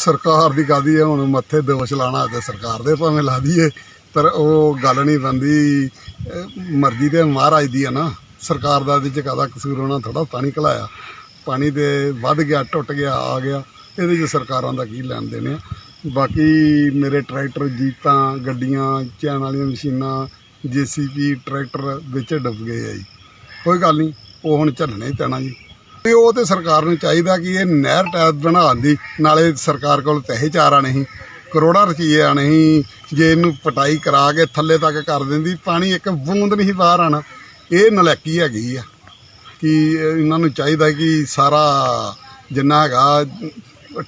ਸਰਕਾਰ ਦੀ ਕਾਦੀ ਹੈ, ਹੁਣ ਮੱਥੇ ਦੋਸ਼ ਲਾਣਾ ਤੇ ਸਰਕਾਰ ਦੇ ਭਾਵੇਂ ਲਾ ਦਈਏ, ਪਰ ਉਹ ਗੱਲ ਨਹੀਂ ਬੰਦੀ ਮਰਜ਼ੀ ਤੇ ਮਹਾਰਾਜ ਦੀ ਹੈ ਨਾ। ਸਰਕਾਰ ਦਾ ਇਹਦੇ ਚ ਕਾਹਦਾ ਕਸੂਰ ਹੋਣਾ ਥੋੜਾ ਪਾਣੀ ਘਲਾਇਆ। ਪਾਣੀ ਤੇ ਵੱਧ ਗਿਆ, ਟੁੱਟ ਗਿਆ, ਆ ਗਿਆ। ਇਹਦੇ ਚ ਸਰਕਾਰਾਂ ਦਾ ਕੀ ਲੈਣ ਦੇਣ ਆ? ਬਾਕੀ ਮੇਰੇ ਟਰੈਕਟਰ ਜੀਤਾਂ ਗੱਡੀਆਂ, ਚੈਨ ਵਾਲੀਆਂ ਮਸ਼ੀਨਾਂ ਜੀਸੀਪੀ ਟਰੈਕਟਰ ਵਿੱਚ ਡੁੱਬ ਗਏ ਆ ਜੀ। ਕੋਈ ਗੱਲ ਨਹੀਂ, ਉਹ ਹੁਣ ਝੱਲਣੇ ਹੀ ਪੈਣਾ ਜੀ। ਤੇ ਉਹ ਤੇ ਸਰਕਾਰ ਨੂੰ ਚਾਹੀਦਾ ਕਿ ਇਹ ਨਹਿਰ ਟੈਪ ਬਣਾਉਣ ਦੀ ਨਾਲੇ ਸਰਕਾਰ ਕੋਲ ਪੈਸੇ ਚਾਰ ਆਣੇ ਸੀ ਕਰੋੜਾਂ ਰੁਪਏ ਆਣੇ ਸੀ ਜੇ ਇਹਨੂੰ ਪਟਾਈ ਕਰਾ ਕੇ ਥੱਲੇ ਤੱਕ ਕਰ ਦਿੰਦੀ, ਪਾਣੀ ਇੱਕ ਬੂੰਦ ਨਹੀਂ ਬਾਹਰ ਆਣਾ ਇਹ ਨਲੈਕੀ ਹੈਗੀ ਆ ਕਿ ਇਹਨਾਂ ਨੂੰ ਚਾਹੀਦਾ ਕਿ ਸਾਰਾ ਜਿੰਨਾ ਹੈਗਾ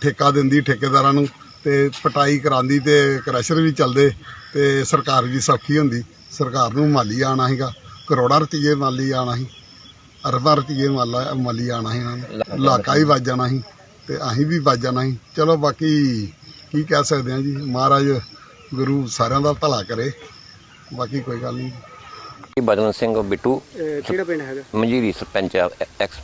ਠੇਕਾ ਦਿੰਦੀ, ਠੇਕੇਦਾਰਾਂ ਨੂੰ, ਤੇ ਪਟਾਈ ਕਰਾਂਦੀ ਤੇ ਕ੍ਰੈਸ਼ਰ ਵੀ ਚੱਲਦੇ, ਤੇ ਸਰਕਾਰ ਵੀ ਸੌਖੀ ਹੁੰਦੀ। ਸਰਕਾਰ ਨੂੰ ਮਾਲੀ ਆਣਾ ਹੈਗਾ ਕਰੋੜਾਂ ਰੁਪਏ ਮਾਲੀ ਆਣਾ ਸੀ। ਅਰਬਾਂ ਰੁਪਏ ਮਾਲਾ ਮਾਲੀ ਆਣਾ ਸੀ ਇਹਨਾਂ ਨੂੰ। ਇਲਾਕਾ ਹੀ ਵੱਜ ਜਾਣਾ ਸੀ ਤੇ ਅਸੀਂ ਵੀ ਵੱਜ ਜਾਣਾ ਸੀ। ਚਲੋ ਬਾਕੀ ਕੀ ਕਹਿ ਸਕਦੇ ਹਾਂ ਜੀ ਮਹਾਰਾਜ ਗੁਰੂ ਸਾਰਿਆਂ ਦਾ ਭਲਾ ਕਰੇ। ਬਾਕੀ ਕੋਈ ਗੱਲ ਨਹੀਂ। ਬਦਨ ਸਿੰਘ ਬਿੱਟੂ ਕਿਹੜਾ ਪਿੰਡ ਹੈਗਾ? ਮਨਜੀਰੀ ਸਰਪੰਚ ਆ, ਐਕਸ।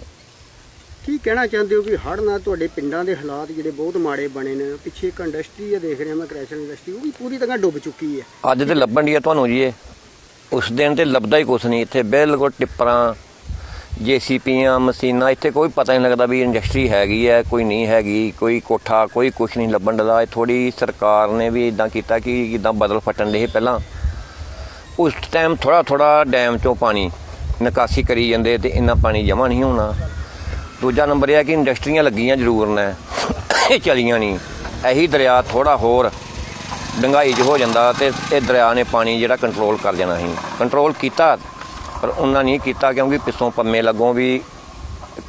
ਕੀ ਕਹਿਣਾ ਚਾਹੁੰਦੇ ਹੋ ਵੀ ਹੜ੍ਹ ਨਾਲ ਤੁਹਾਡੇ ਪਿੰਡਾਂ ਦੇ ਹਾਲਾਤ ਜਿਹੜੇ ਬਹੁਤ ਮਾੜੇ ਬਣੇ ਨੇ? ਪਿੱਛੇ ਇੱਕ ਇੰਡਸਟਰੀ ਆ ਦੇਖ ਰਿਹਾ ਮੈਂ ਕ੍ਰੈਸ਼ਰ ਇੰਡਸਟਰੀ ਉਹ ਵੀ ਪੂਰੀ ਤਰ੍ਹਾਂ ਡੁੱਬ ਚੁੱਕੀ ਹੈ ਅੱਜ ਤੇ ਲੱਭਣ ਦੀ ਆ ਤੁਹਾਨੂੰ ਜੀ ਇਹ। ਉਸ ਦਿਨ ਤੇ ਲੱਭਦਾ ਹੀ ਕੁਛ ਨਹੀਂ। ਇੱਥੇ ਬਿਲਕੁਲ ਟਿੱਪਰਾਂ ਜੀਸੀਪੀਆਂ ਮਸ਼ੀਨਾਂ, ਇੱਥੇ ਕੋਈ ਪਤਾ ਨਹੀਂ ਲੱਗਦਾ ਵੀ ਇੰਡਸਟਰੀ ਹੈਗੀ ਹੈ, ਕੋਈ ਨਹੀਂ ਹੈਗੀ, ਕੋਈ ਕੋਠਾ, ਕੋਈ ਕੁਛ ਨਹੀਂ ਲੱਭਣ ਦਾ ਥੋੜੀ ਸਰਕਾਰ ਨੇ ਵੀ ਇਦਾਂ ਕੀਤਾ ਕਿ ਜਿੱਦਾਂ ਬਦਲ ਫਟਣ ਦੇ ਪਹਿਲਾਂ। ਉਸ ਟਾਈਮ ਥੋੜਾ ਥੋੜਾ ਡੈਮ ਚੋਂ ਪਾਣੀ ਨਿਕਾਸੀ ਕਰੀ ਜਾਂਦੇ ਤੇ ਇੰਨਾ ਪਾਣੀ ਜਮਾ ਨਹੀਂ ਹੋਣਾ। ਦੂਜਾ ਨੰਬਰ ਇਹ ਹੈ ਕਿ ਇੰਡਸਟਰੀਆਂ ਲੱਗੀਆਂ ਜ਼ਰੂਰ ਨੇ, ਇਹ ਚਲੀਆਂ ਨਹੀਂ। ਇਹੀ ਦਰਿਆ ਥੋੜਾ ਹੋਰ ਡੰਗਾਈ 'ਚ ਹੋ ਜਾਂਦਾ ਤੇ ਇਹ ਦਰਿਆ ਨੇ ਪਾਣੀ ਜਿਹੜਾ ਕੰਟਰੋਲ ਕਰ ਜਾਣਾ ਸੀ। ਕੰਟਰੋਲ ਕੀਤਾ ਪਰ ਉਹਨਾਂ ਨਹੀਂ ਕੀਤਾ ਕਿਉਂਕਿ ਪਿੱਛੋਂ ਪੰਮੇ ਲੱਗੋਂ ਵੀ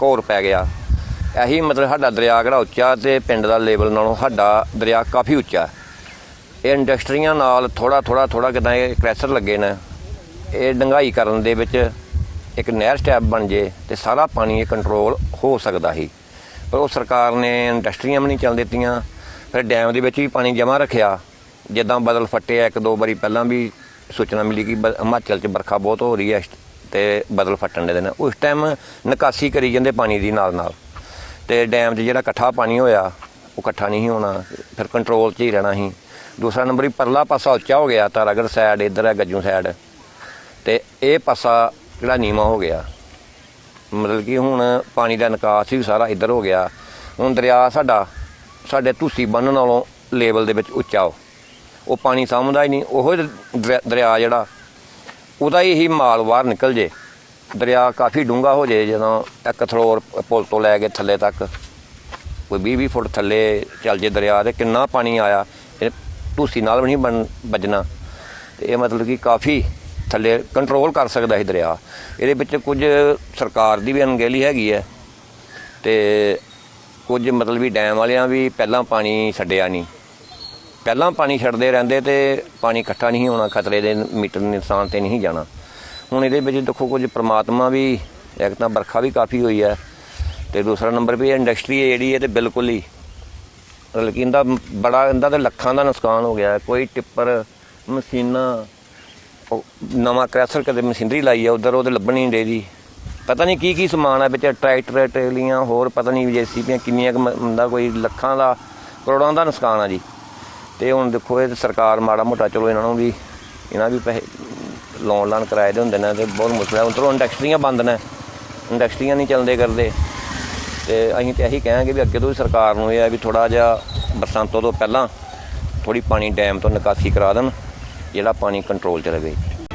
ਘੋਰ ਪੈ ਗਿਆ। ਇਹੀ ਮਤਲਬ ਸਾਡਾ ਦਰਿਆ ਕਿਹੜਾ ਉੱਚਾ ਤੇ ਪਿੰਡ ਦਾ ਲੈਵਲ ਨਾਲੋਂ ਸਾਡਾ ਦਰਿਆ ਕਾਫੀ ਉੱਚਾ। ਇਹ ਇੰਡਸਟਰੀਆਂ ਨਾਲ ਥੋੜਾ ਥੋੜਾ ਥੋੜਾ ਕਿਦਾਂ ਇਹ ਕ੍ਰੈਸ਼ਰ ਲੱਗੇ ਨੇ। ਇਹ ਡੰਗਾਈ ਕਰਨ ਦੇ ਵਿੱਚ ਇੱਕ ਨਹਿਰ ਸਟੈਪ ਬਣ ਜੇ ਤੇ ਸਾਰਾ ਪਾਣੀ ਇਹ ਕੰਟਰੋਲ ਹੋ ਸਕਦਾ ਸੀ। ਪਰ ਉਹ ਸਰਕਾਰ ਨੇ ਇੰਡਸਟਰੀਆਂ ਵੀ ਨਹੀਂ ਚੱਲ ਦਿੱਤੀਆਂ। ਫਿਰ ਡੈਮ ਦੇ ਵਿੱਚ ਵੀ ਪਾਣੀ ਜਮ੍ਹਾਂ ਰੱਖਿਆ। ਜਿੱਦਾਂ ਬਦਲ ਫਟਿਆ ਇੱਕ ਦੋ ਵਾਰੀ ਪਹਿਲਾਂ ਵੀ ਸੂਚਨਾ ਮਿਲੀ ਕਿ ਬ- ਹਿਮਾਚਲ 'ਚ ਵਰਖਾ ਬਹੁਤ ਹੋ ਰਹੀ ਹੈ ਇਸ ਤੇ ਬਦਲ ਫਟਣ ਦੇ ਦਿਨ। ਉਸ ਟਾਈਮ ਨਿਕਾਸੀ ਕਰੀ ਜਾਂਦੇ ਪਾਣੀ ਦੀ ਨਾਲ ਨਾਲ। ਤੇ ਡੈਮ 'ਚ ਜਿਹੜਾ ਇਕੱਠਾ ਪਾਣੀ ਹੋਇਆ, ਉਹ ਇਕੱਠਾ ਨਹੀਂ ਸੀ ਹੋਣਾ, ਫਿਰ ਕੰਟਰੋਲ 'ਚ ਹੀ ਰਹਿਣਾ ਸੀ। ਦੂਸਰਾ ਨੰਬਰ ਹੀ ਪਰਲਾ ਪਾਸਾ ਉੱਚਾ ਹੋ ਗਿਆ ਤਾਰਾਗੜ ਸਾਈਡ ਇੱਧਰ ਹੈ ਗੱਜੂ ਸਾਈਡ ਤੇ ਇਹ ਪਾਸਾ ਜਿਹੜਾ ਨੀਵਾਂ ਹੋ ਗਿਆ। ਮਤਲਬ ਕਿ ਹੁਣ ਪਾਣੀ ਦਾ ਨਿਕਾਸ ਵੀ ਸਾਰਾ ਇੱਧਰ ਹੋ ਗਿਆ। ਹੁਣ ਦਰਿਆ ਸਾਡਾ, ਸਾਡੇ ਧੂਸੀ ਬੰਨ੍ਹ ਨਾਲੋਂ ਲੇਵਲ ਦੇ ਵਿੱਚ ਉੱਚਾ ਉਹ ਉਹ ਪਾਣੀ ਸਾਂਭਦਾ ਹੀ ਨਹੀਂ, ਉਹ ਦਰਿਆ ਦਰਿਆ ਜਿਹੜਾ, ਉਹਦਾ ਹੀ ਮਾਲ ਬਾਹਰ ਨਿਕਲ ਜੇ, ਦਰਿਆ ਕਾਫੀ ਡੂੰਘਾ ਹੋ ਜੇ ਜਦੋਂ ਇੱਕ ਥਰੋਰ ਪੁਲ ਤੋਂ ਲੈ ਕੇ ਥੱਲੇ ਤੱਕ, ਕੋਈ 20 20 ਫੁੱਟ ਥੱਲੇ ਚੱਲ ਜੇ ਦਰਿਆ ਤੇ ਕਿੰਨਾ ਪਾਣੀ ਆਇਆ, ਇਹ ਧੂਸੀ ਨਾਲ ਵੀ ਨਹੀਂ ਬਣ, ਵੱਜਣਾ, ਤੇ ਇਹ ਮਤਲਬ ਕਿ ਕਾਫੀ ਥੱਲੇ ਕੰਟਰੋਲ ਕਰ ਸਕਦਾ ਸੀ ਦਰਿਆ। ਇਹਦੇ ਵਿੱਚ ਕੁਝ ਸਰਕਾਰ ਦੀ ਵੀ ਅਣਗਹਿਲੀ ਹੈਗੀ ਹੈ, ਤੇ ਕੁਝ ਮਤਲਬ ਵੀ ਡੈਮ ਵਾਲਿਆਂ ਵੀ ਪਹਿਲਾਂ ਪਾਣੀ ਛੱਡਿਆ ਨਹੀਂ। ਪਹਿਲਾਂ ਪਾਣੀ ਛੱਡਦੇ ਰਹਿੰਦੇ ਤੇ ਪਾਣੀ ਇਕੱਠਾ ਨਹੀਂ ਹੋਣਾ, ਖਤਰੇ ਦੇ ਮੀਟਰ ਨਿਸ਼ਾਨ ਤੇ ਨਹੀਂ ਜਾਣਾ। ਹੁਣ ਇਹਦੇ ਵਿੱਚ ਦੇਖੋ ਕੁਝ ਪ੍ਰਮਾਤਮਾ ਵੀ, ਇੱਕ ਤਾਂ ਵਰਖਾ ਵੀ ਕਾਫੀ ਹੋਈ ਹੈ ਤੇ ਦੂਸਰਾ ਨੰਬਰ ਵੀ ਇੰਡਸਟਰੀ ਹੈ ਜਿਹੜੀ ਇਹ ਤੇ ਬਿਲਕੁਲ ਹੀ ਮਤਲਬ ਕਿ ਇਹਦਾ ਬੜਾ, ਇਹਦਾ ਤੇ ਲੱਖਾਂ ਦਾ ਨੁਕਸਾਨ ਹੋ ਗਿਆ ਕੋਈ ਟਿੱਪਰ, ਮਸ਼ੀਨਾਂ ਨਵਾਂ ਕ੍ਰੈਸ਼ਰ ਕਦੇ ਮਸ਼ੀਨਰੀ ਲਾਈ ਆ, ਉਧਰ ਉਹਦੇ ਲੱਭਣ ਹੀ ਨਹੀਂ ਰਹੀ ਪਤਾ ਨਹੀਂ ਕੀ ਕੀ ਸਮਾਨ ਆ, ਵਿੱਚ ਟਰੈਕਟਰ, ਟਰੇਲੀਆਂ, ਹੋਰ ਪਤਾ ਨਹੀਂ ਜੇਸੀਪੀਆਂ ਕਿੰਨੀਆਂ ਕੁ ਮ- ਹੁੰਦਾ ਕੋਈ ਲੱਖਾਂ ਦਾ, ਕਰੋੜਾਂ ਦਾ ਨੁਕਸਾਨ ਆ ਜੀ। ਤੇ ਹੁਣ ਦੇਖੋ ਇਹ ਸਰਕਾਰ ਮਾੜਾ ਮੋਟਾ ਚਲੋ ਇਹਨਾਂ ਨੂੰ ਵੀ, ਇਹਨਾਂ ਵੀ ਪੈਸੇ ਲੋਨ ਲਾਨ ਕਰਾਏ ਦੇ ਹੁੰਦੇ ਨੇ ਤੇ ਬਹੁਤ ਮੁਸ਼ਕਲ ਹੈ। ਉਧਰੋਂ ਇੰਡਸਟਰੀਆਂ ਬੰਦ ਨੇ। ਇੰਡਸਟਰੀਆਂ ਨਹੀਂ ਚੱਲਦੇ ਕਰਦੇ। ਤੇ ਅਸੀਂ ਤੇ ਇਹੀ ਕਹਾਂਗੇ ਵੀ ਅੱਗੇ ਤੋਂ ਵੀ ਸਰਕਾਰ ਨੂੰ ਇਹ ਹੈ ਵੀ ਥੋੜਾ ਜਿਹਾ ਬਰਸਾਂਤੋਂ ਤੋਂ ਪਹਿਲਾਂ ਥੋੜੀ ਪਾਣੀ ਡੈਮ ਤੋਂ ਨਿਕਾਸੀ ਕਰਾ ਦੇਣ, ਜਿਹੜਾ ਪਾਣੀ ਕੰਟਰੋਲ 'ਚ ਰਹੇ।